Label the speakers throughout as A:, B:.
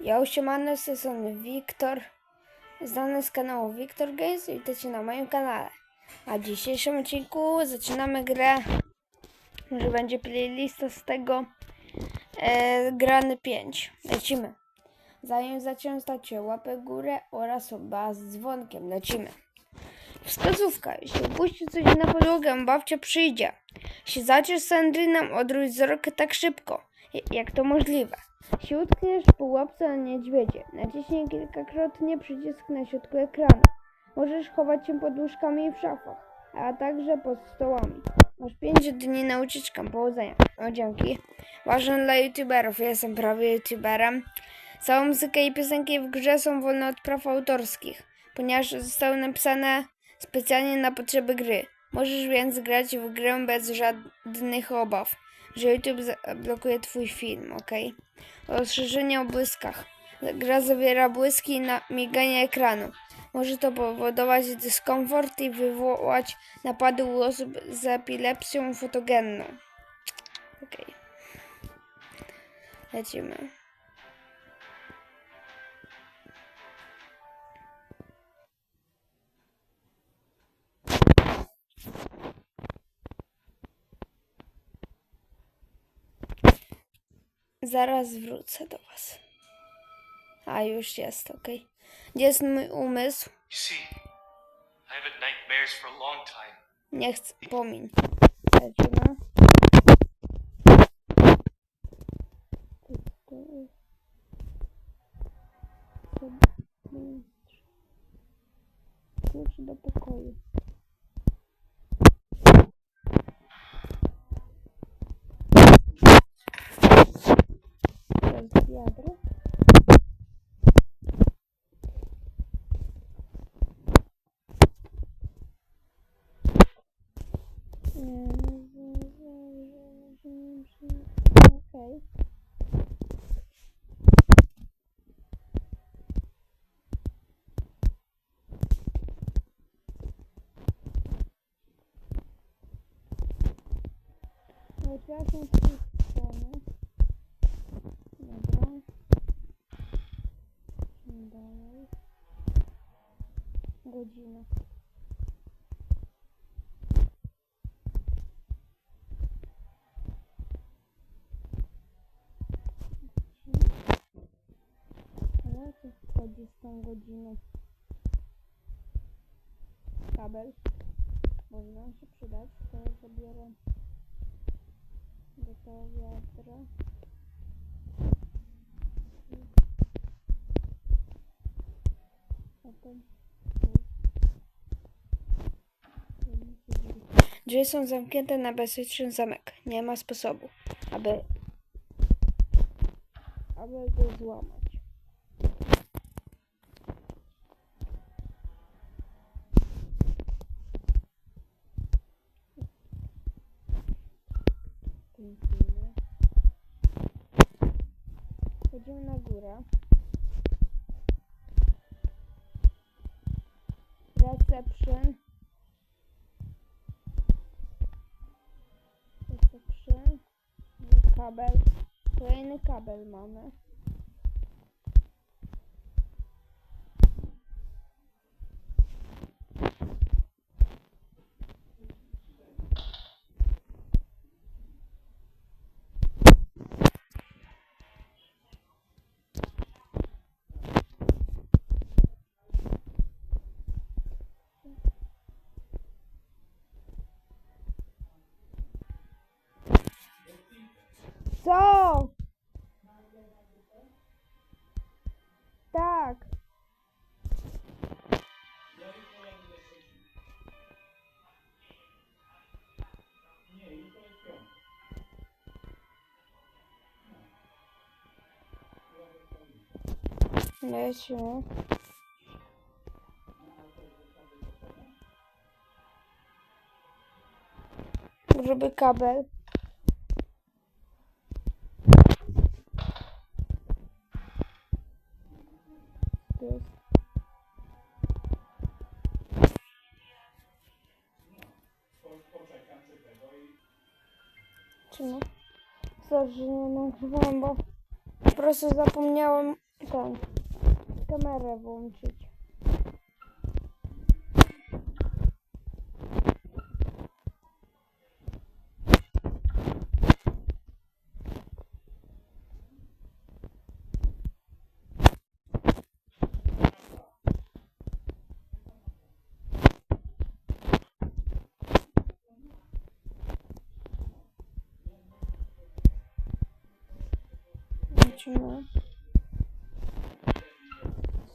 A: Ja siemano, strony Wiktor, znany z kanału Wiktor Games witajcie na moim kanale. A w dzisiejszym odcinku zaczynamy grę, może będzie playlista z tego, e, grany 5. Lecimy. Zanim zaczniemy stacie łapę górę oraz oba z dzwonkiem. Lecimy. Wskazówka. Jeśli upuści coś na podłogę, babcia przyjdzie. Jeśli zaczniesz Sandryną, odwróć wzrok tak szybko, jak to możliwe. Jeśli utkniesz po łapce na niedźwiedzie, naciśnij kilkakrotnie przycisk na środku ekranu. Możesz chować się pod łóżkami i w szafach, a także pod stołami. Masz 5 dni na ucieczkę. Powodzenia. O, dzięki. Ważne dla youtuberów. Jestem prawie youtuberem. Całą muzykę i piosenki w grze są wolne od praw autorskich, ponieważ zostały napisane specjalnie na potrzeby gry. Możesz więc grać w grę bez żadnych obaw, że YouTube zablokuje twój film, ok? Rozszerzenie o błyskach. Gra zawiera błyski na miganie ekranu. Może to powodować dyskomfort i wywołać napady u osób z epilepsją fotogenną. Okej. Lecimy. Zaraz wrócę do was. A już jest, okej. Gdzie jest mój umysł? Nie chcę, pomiń. Lecimy. Klucz do pokoju. To jest wiadro. Okej. Teraz są trzy strony. Dobra. Dalej. Godzina. Ale o co chodzi z tą godziną? Kabel. Może nam się przydać. To zabiorę do tego wiadra. Potem Drzwi są zamknięte na bezpieczny zamek. Nie ma sposobu, aby aby go złamać. Chodzimy na górę. Reception. Reception. Kabel. Kolejny kabel mamy. Co? Tak. Lecimy. Żeby kabel. Czemu? Sorry, że nie nagrywałem, bo po prostu zapomniałem ten, kamerę włączyć.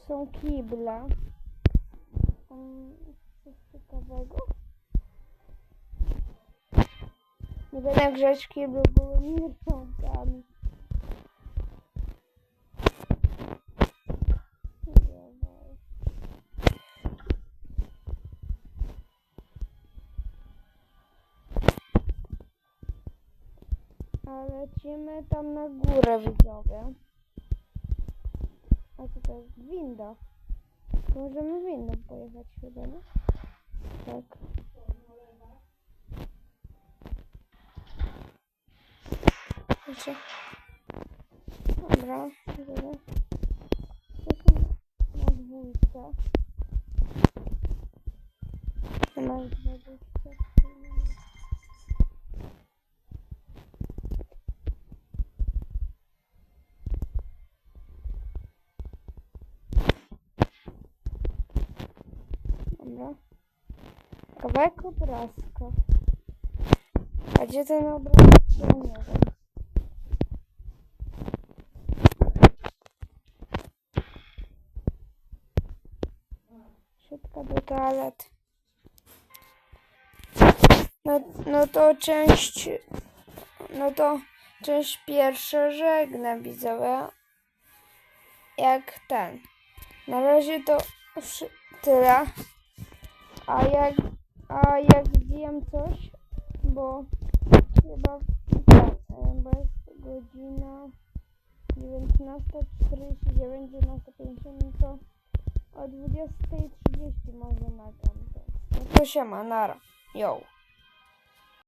A: Są kible. Um, coś ciekawego. Nie będę grzać kiblu gołymi rękami. Dawaj. A lecimy tam na górę widzowie. A co to jest? Winda. To możemy windą pojechać chyba, nie? Tak. Wiecie? Dobra, dobra. Jesteśmy na dwójce. Numer 23. Dobra. Kawałek obrazka. A gdzie ten obrazek? Ja nie wiem. Szybka do toalety. No, no to część... No to część pierwsza żegna widzowie. Jak ten. Na razie to tyle. A jak, a jak zjem coś, bo chyba tak, bo jest godzina 19.49, 19.50, no to o 20.30 może nagram. No to siema, nara. Yo.